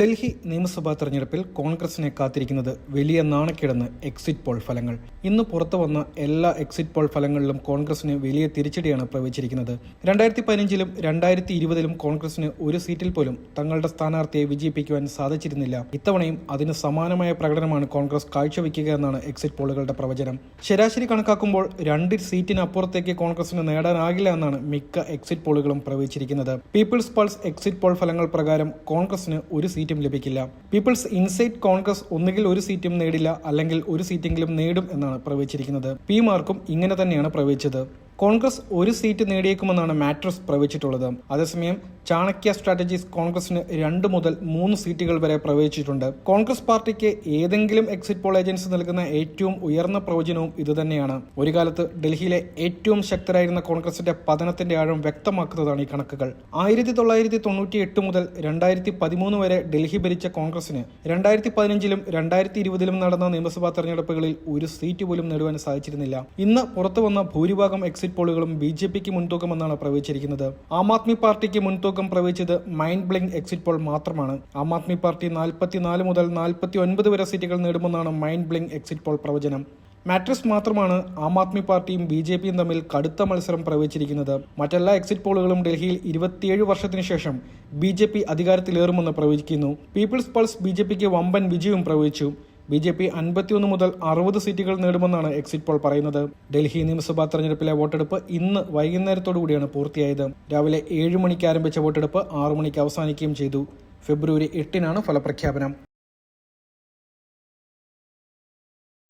ഡൽഹി നിയമസഭാ തെരഞ്ഞെടുപ്പിൽ കോൺഗ്രസിനെ കാത്തിരിക്കുന്നത് വലിയ നാണക്കേടെന്ന് എക്സിറ്റ് പോൾ ഫലങ്ങൾ. ഇന്ന് പുറത്തു വന്ന എല്ലാ എക്സിറ്റ് പോൾ ഫലങ്ങളിലും കോൺഗ്രസിന് വലിയ തിരിച്ചടിയാണ് പ്രവചിച്ചിരിക്കുന്നത്. രണ്ടായിരത്തി പതിനഞ്ചിലും രണ്ടായിരത്തി ഇരുപതിലും കോൺഗ്രസിന് ഒരു സീറ്റിൽ പോലും തങ്ങളുടെ സ്ഥാനാർത്ഥിയെ വിജയിപ്പിക്കുവാൻ സാധിച്ചിരുന്നില്ല. ഇത്തവണയും അതിന് സമാനമായ പ്രകടനമാണ് കോൺഗ്രസ് കാഴ്ചവെക്കുക എന്നാണ് എക്സിറ്റ് പോളുകളുടെ പ്രവചനം. ശരാശരി കണക്കാക്കുമ്പോൾ രണ്ട് സീറ്റിനപ്പുറത്തേക്ക് കോൺഗ്രസിന് നേടാനാകില്ല എന്നാണ് മിക്ക എക്സിറ്റ് പോളുകളും പ്രവചിച്ചിരിക്കുന്നത്. പീപ്പിൾസ് പൾസ് എക്സിറ്റ് പോൾ ഫലങ്ങൾ പ്രകാരം കോൺഗ്രസിന് ഒരു സീറ്റും ലഭിക്കില്ല. പീപ്പിൾസ് ഇൻസൈറ്റ് കോൺഗ്രസ് ഒന്നുകിൽ ഒരു സീറ്റും നേടില്ല അല്ലെങ്കിൽ ഒരു സീറ്റെങ്കിലും നേടും എന്നാണ് പ്രവചിച്ചിരിക്കുന്നത്. പി മാർക്കും ഇങ്ങനെ തന്നെയാണ് പ്രവചിച്ചത്. കോൺഗ്രസ് ഒരു സീറ്റ് നേടിയേക്കുമെന്നാണ് മാട്രസ് പ്രവചിച്ചിട്ടുള്ളത്. അതേസമയം ചാണക്യ സ്ട്രാറ്റജീസ് കോൺഗ്രസിന് രണ്ട് മുതൽ മൂന്ന് സീറ്റുകൾ വരെ പ്രവചിച്ചിട്ടുണ്ട്. കോൺഗ്രസ് പാർട്ടിക്ക് ഏതെങ്കിലും എക്സിറ്റ് പോൾ ഏജൻസി നൽകുന്ന ഏറ്റവും ഉയർന്ന പ്രവചനവും ഇതുതന്നെയാണ്. ഒരു കാലത്ത് ഡൽഹിയിലെ ഏറ്റവും ശക്തരായിരുന്ന കോൺഗ്രസിന്റെ പതനത്തിന്റെ ആഴം വ്യക്തമാക്കുന്നതാണ് ഈ കണക്കുകൾ. ആയിരത്തി തൊള്ളായിരത്തി തൊണ്ണൂറ്റി എട്ട് മുതൽ രണ്ടായിരത്തി പതിമൂന്ന് വരെ ഡൽഹി ഭരിച്ച കോൺഗ്രസിന് രണ്ടായിരത്തി പതിനഞ്ചിലും രണ്ടായിരത്തി ഇരുപതിലും നടന്ന നിയമസഭാ തെരഞ്ഞെടുപ്പുകളിൽ ഒരു സീറ്റ് പോലും നേടുവാൻ സാധിച്ചിരുന്നില്ല. ഇന്ന് പുറത്തു വന്ന ഭൂരിഭാഗം എക്സിറ്റ് പോളുകളും ബി ജെ പിക്ക് മുൻതൂക്കമെന്നാണ് പ്രവചിച്ചിരിക്കുന്നത്. ആം ആദ്മി പാർട്ടിക്ക് മുൻതൂക്കം പ്രവചിച്ചത് മൈൻഡ് ബ്ലിങ് എക്സിറ്റ് പോൾ മാത്രമാണ്. ആം ആദ്മി പാർട്ടി നാൽപ്പത്തിനാല് മുതൽ നാൽപ്പത്തി ഒൻപത് വരെ സീറ്റുകൾ നേടുമെന്നാണ് മൈൻഡ് ബ്ലിങ് എക്സിറ്റ് പോൾ പ്രവചനം. മാട്രിക്സ് മാത്രമാണ് ആം ആദ്മി പാർട്ടിയും ബി ജെ പിയും തമ്മിൽ കടുത്ത മത്സരം പ്രവചിച്ചിരിക്കുന്നത്. മറ്റെല്ലാ എക്സിറ്റ് പോളുകളും ഡൽഹിയിൽ ഇരുപത്തിയേഴ് വർഷത്തിന് ശേഷം ബി ജെ പി അധികാരത്തിലേറുമെന്ന് പ്രവചിക്കുന്നു. പീപ്പിൾസ് പൾസ് ബി ജെ പിക്ക് വമ്പൻ വിജയവും പ്രവചിച്ചു. ബി ജെ പി അൻപത്തിയൊന്ന് മുതൽ അറുപത് സീറ്റുകൾ നേടുമെന്നാണ് എക്സിറ്റ് പോൾ പറയുന്നത്. ഡൽഹി നിയമസഭാ തെരഞ്ഞെടുപ്പിലെ വോട്ടെടുപ്പ് ഇന്ന് വൈകുന്നേരത്തോടുകൂടിയാണ് പൂർത്തിയായത്. രാവിലെ ഏഴ് മണിക്ക് ആരംഭിച്ച വോട്ടെടുപ്പ് ആറു മണിക്ക് അവസാനിക്കുകയും ചെയ്തു. ഫെബ്രുവരി എട്ടിനാണ് ഫലപ്രഖ്യാപനം.